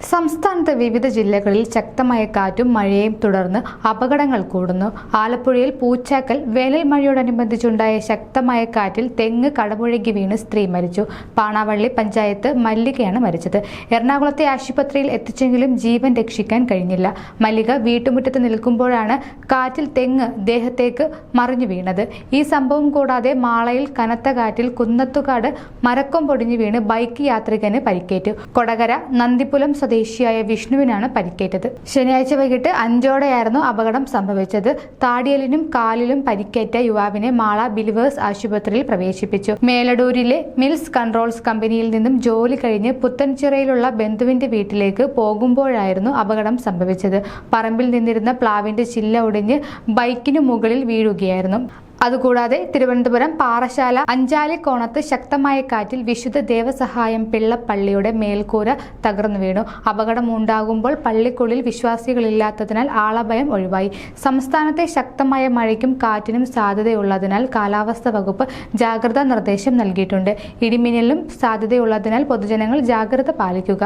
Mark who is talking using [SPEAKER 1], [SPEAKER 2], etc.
[SPEAKER 1] സംസ്ഥാനത്ത് വിവിധ ജില്ലകളിൽ ശക്തമായ കാറ്റും മഴയും തുടർന്ന് അപകടങ്ങൾ കൂടുന്നു. ആലപ്പുഴയിൽ പൂച്ചാക്കൽ വേനൽ മഴയോടനുബന്ധിച്ചുണ്ടായ ശക്തമായ കാറ്റിൽ തെങ്ങ് കടപുഴകി വീണ് സ്ത്രീ മരിച്ചു. പാണാവള്ളി പഞ്ചായത്ത് മല്ലികയാണ് മരിച്ചത്. എറണാകുളത്തെ ആശുപത്രിയിൽ എത്തിച്ചെങ്കിലും ജീവൻ രക്ഷിക്കാൻ കഴിഞ്ഞില്ല. മല്ലിക വീട്ടുമുറ്റത്ത് നിൽക്കുമ്പോഴാണ് കാറ്റിൽ തെങ്ങ് ദേഹത്തേക്ക് മറിഞ്ഞു വീണത്. ഈ സംഭവം കൂടാതെ മാളയിൽ കനത്ത കാറ്റിൽ കുന്നത്തുകാട് മരക്കം പൊടിഞ്ഞു വീണ് ബൈക്ക് യാത്രികന് പരിക്കേറ്റു. കൊടകര നന്ദിപുലം സ്വദേശിയായ വിഷ്ണുവിനാണ് പരിക്കേറ്റത്. ശനിയാഴ്ച വൈകിട്ട് അഞ്ചോടെയായിരുന്നു അപകടം സംഭവിച്ചത്. താടിയലിനും കാലിലും പരിക്കേറ്റ യുവാവിനെ മാള ബിലിവേഴ്സ് ആശുപത്രിയിൽ പ്രവേശിപ്പിച്ചു. മേലടൂരിലെ മിൽസ് കൺട്രോൾസ് കമ്പനിയിൽ നിന്നും ജോലി കഴിഞ്ഞ് പുത്തൻചിറയിലുള്ള ബന്ധുവിന്റെ വീട്ടിലേക്ക് പോകുമ്പോഴായിരുന്നു അപകടം സംഭവിച്ചത്. പറമ്പിൽ നിന്നിരുന്ന പ്ലാവിന്റെ ചില്ല ഒടിഞ്ഞ് ബൈക്കിനു മുകളിൽ വീഴുകയായിരുന്നു. അതുകൂടാതെ തിരുവനന്തപുരം പാറശാല അഞ്ചാലിക്കോണത്ത് ശക്തമായ കാറ്റിൽ വിശുദ്ധ ദേവസഹായം പിള്ളപ്പള്ളിയുടെ മേൽക്കൂര തകർന്നു വീണു. അപകടമുണ്ടാകുമ്പോൾ പള്ളിക്കുള്ളിൽ വിശ്വാസികളില്ലാത്തതിനാൽ ആളഭയം ഒഴിവായി. സംസ്ഥാനത്തെ ശക്തമായ മഴയ്ക്കും കാറ്റിനും സാധ്യതയുള്ളതിനാൽ കാലാവസ്ഥാ വകുപ്പ് ജാഗ്രതാ നിർദ്ദേശം നൽകിയിട്ടുണ്ട്. ഇടിമിന്നലിനും സാധ്യതയുള്ളതിനാൽ പൊതുജനങ്ങൾ ജാഗ്രത പാലിക്കുക.